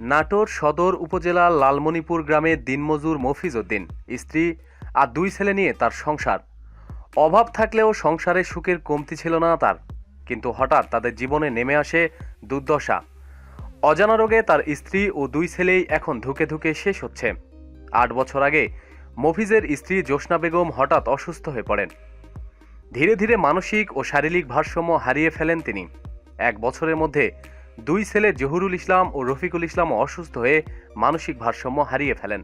নাটোর সদর উপজেলার লালমণিপুর গ্রামে দিনমজুর মফিজ উদ্দিন, স্ত্রী আর দুই ছেলে নিয়ে তার সংসার। অভাব থাকলেও সংসারে সুখের কমতি ছিল না তার, কিন্তু হঠাৎ তাদের জীবনে নেমে আসে দুর্দশা। অজানা রোগে তার স্ত্রী ও দুই ছেলেই এখন ধুকে ধুকে শেষ হচ্ছে। আট বছর আগে মফিজের স্ত্রী জোসনা বেগম হঠাৎ অসুস্থ হয়ে পড়েন। ধীরে ধীরে মানসিক ও শারীরিক ভারসাম্য হারিয়ে ফেলেন তিনি। এক বছরের মধ্যে দুই ছেলে জহুরুল ইসলাম ও রফিকুল ইসলাম অসুস্থ হয়ে মানসিক ভারসাম্য হারিয়ে ফেলেন।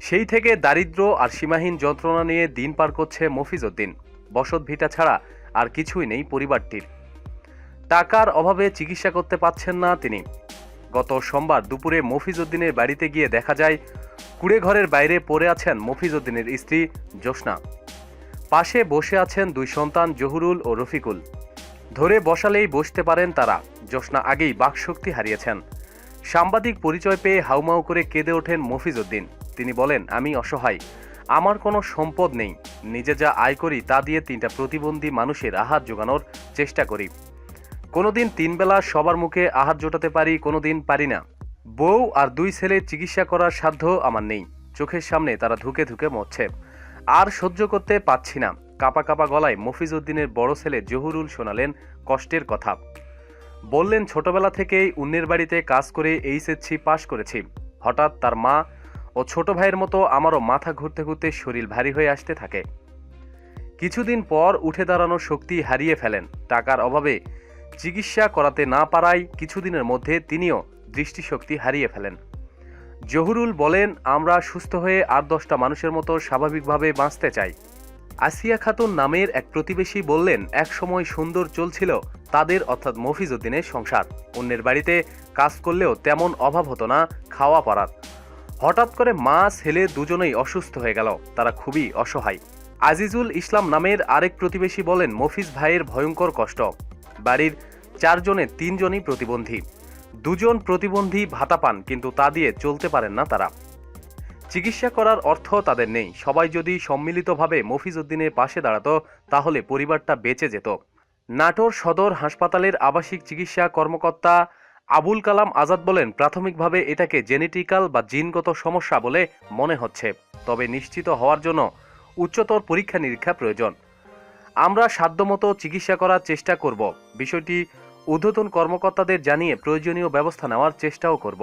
সেই থেকে দারিদ্র আর সীমাহীন যন্ত্রণা নিয়ে দিন পার করছে মফিজ উদ্দিন। বসত ভিটা ছাড়া আর কিছুই নেই পরিবারটির। টাকার অভাবে চিকিৎসা করতে পারছেন না তিনি। গত সোমবার দুপুরে মফিজ উদ্দিনের বাড়িতে গিয়ে দেখা যায়, কুড়ে ঘরের বাইরে পড়ে আছেন মফিজ উদ্দিনের স্ত্রী জোসনা পাশে বসে আছেন দুই সন্তান জহুরুল ও রফিকুল। ধরে বসালেই বসতে পারেন তারা। জোসনা আগেই বাকশক্তি হারিয়েছেন। সাংবাদিক পরিচয় পেয়ে হাউমাউ করে কেঁদে ওঠেন মফিজ উদ্দিন তিনি বলেন, আমি অসহায়। আমার কোনো সম্পদ নেই। নিজে যা আয় করি তা দিয়ে তিনটা প্রতিবন্ধী মানুষের আহার জোগানোর চেষ্টা করি। কোনোদিন তিন বেলা সবার মুখে আহার জোটাতে পারি, কোনোদিন পারি না। বউ আর দুই ছেলে চিকিৎসা করার সাধ্য আমার নেই। চোখের সামনে তারা ধুকে ধুকে মরছে। আর সহ্য করতে পাচ্ছি না। কাপা কাপা গলায় মফিজ উদ্দিনের বড় ছেলে জহুরুল শোনালেন কষ্টের কথা। বললেন, ছোটবেলা থেকেই উন্নের বাড়িতে কাজ করে এইচএসসি পাশ করেছি। হঠাৎ তার মা ও ছোট ভাইয়ের মতো আমারও মাথা ঘুরতে ঘুরতে শরীর ভারী হয়ে আসতে থাকে। কিছুদিন পর উঠে দাঁড়ানোর শক্তি হারিয়ে ফেলেন। টাকার অভাবে চিকিৎসা করাতে না পারায় কিছুদিনের মধ্যে তিনিও দৃষ্টিশক্তি হারিয়ে ফেলেন। জহুরুল বলেন, আমরা সুস্থ হয়ে আট দশটা মানুষের মতো স্বাভাবিকভাবে বাঁচতে চাই। আসিয়া খাতুন নামের এক প্রতিবেশী বললেন, এক সময় সুন্দর চলছিল, তাদের অর্থাৎ মফিজ উদ্দিনের সংসার। অন্যের বাড়িতে কাজ করলেও তেমন অভাব হতো না, খাওয়া পড়ার হঠাৎ করে মা, ছেলে দুজনেই অসুস্থ হয়ে গেল, তারা খুবই অসহায়। আজিজুল ইসলাম নামের আরেক প্রতিবেশী বলেন, মফিজ ভাইয়ের ভয়ঙ্কর কষ্ট। বাড়ির চারজনে তিনজনই প্রতিবন্ধী। দুজন প্রতিবন্ধী ভাতা পান, কিন্তু তা দিয়ে চলতে পারেন না তারা। চিকিৎসা করার অর্থ তাদের নেই। সবাই যদি সম্মিলিতভাবে মফিজ উদ্দিনের পাশে দাঁড়াতো, তাহলে পরিবারটা বেঁচে যেত। নাটোর সদর হাসপাতালের আবাসিক চিকিৎসা কর্মকর্তা আবুল কালাম আজাদ বলেন, প্রাথমিকভাবে এটাকে জেনেটিক্যাল বা জিনগত সমস্যা বলে মনে হচ্ছে, তবে নিশ্চিত হওয়ার জন্য উচ্চতর পরীক্ষা নিরীক্ষা প্রয়োজন। আমরা সাধ্যমতো চিকিৎসা করার চেষ্টা করব। বিষয়টি ঊর্ধ্বতন কর্মকর্তাদের জানিয়ে প্রয়োজনীয় ব্যবস্থা নেওয়ার চেষ্টাও করব।